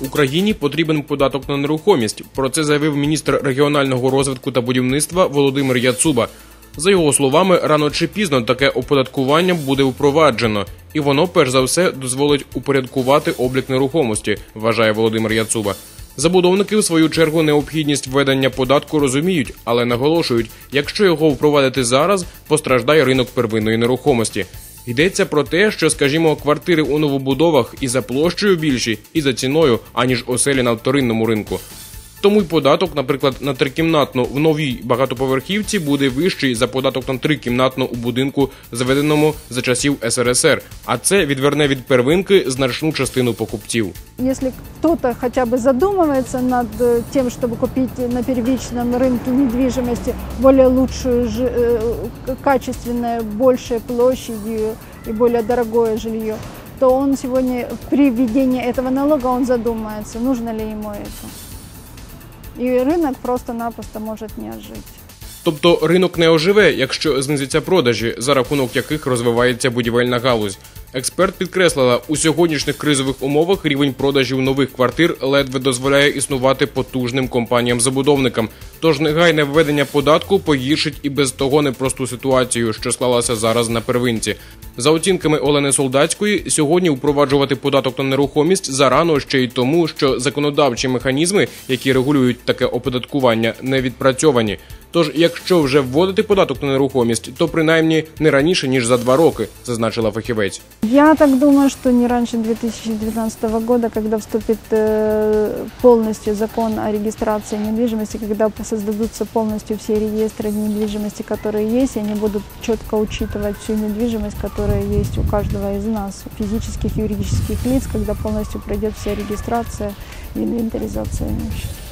Україні потрібен податок на нерухомість. Про це заявив міністр регіонального розвитку та будівництва Володимир Яцуба. За його словами, рано чи пізно таке оподаткування буде впроваджено, і воно перш за все дозволить упорядкувати облік нерухомості, вважає Володимир Яцуба. Забудовники, в свою чергу, необхідність введення податку розуміють, але наголошують, якщо його впровадити зараз, постраждає ринок первинної нерухомості. Йдеться про те, що, скажімо, квартири у новобудовах і за площею більші, і за ціною, аніж оселі на вторинному ринку. Тому й податок, наприклад, на трикімнатну в новій багатоповерхівці буде вищий за податок на трикімнатну у будинку, заведеному за часів СРСР. А це відверне від первинки значну частину покупців. Если кто-то хотя бы задумывается над э, тем, чтобы купить на первичном рынке недвижимости более лучшую, жи- э, к- качественное, большей площадью и более дорогое жилье, то он сегодня при введении этого налога он задумается, нужно ли ему это. И рынок просто-напросто может не ожить. Тобто ринок не оживе, якщо знизяться продажі, за рахунок яких розвивається будівельна галузь. Експерт підкреслила, у сьогоднішніх кризових умовах рівень продажів нових квартир ледве дозволяє існувати потужним компаніям-забудовникам. Тож негайне введення податку погіршить і без того непросту ситуацію, що склалася зараз на первинці. За оцінками Олени Солдатської, сьогодні впроваджувати податок на нерухомість зарано ще й тому, що законодавчі механізми, які регулюють таке оподаткування, не відпрацьовані. Тож, якщо вже вводити податок на нерухомість, то принаймні не раніше ніж за два роки, зазначила фахівець. Я так думаю, что не раньше 2019 года, когда вступит э, полностью закон о регистрации недвижимости, когда создадутся полностью все реестры недвижимости, которые есть, и они будут четко учитывать всю недвижимость, которая есть у каждого из нас, физических и юридических лиц, когда полностью пройдет вся регистрация и инвентаризация имущества.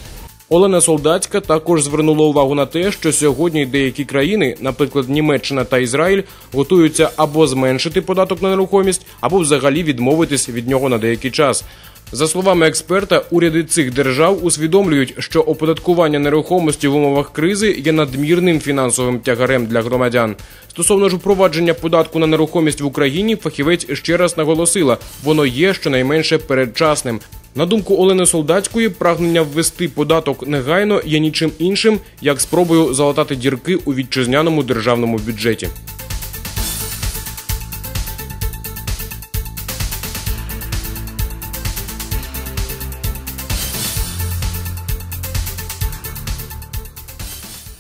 Олена Солдатська також звернула увагу на те, що сьогодні деякі країни, наприклад, Німеччина та Ізраїль, готуються або зменшити податок на нерухомість, або взагалі відмовитись від нього на деякий час. За словами експерта, уряди цих держав усвідомлюють, що оподаткування нерухомості в умовах кризи є надмірним фінансовим тягарем для громадян. Стосовно ж впровадження податку на нерухомість в Україні, фахівець ще раз наголосила, воно є щонайменше передчасним. На думку Олени Солдатської, прагнення ввести податок негайно є нічим іншим, як спробою залатати дірки у вітчизняному державному бюджеті.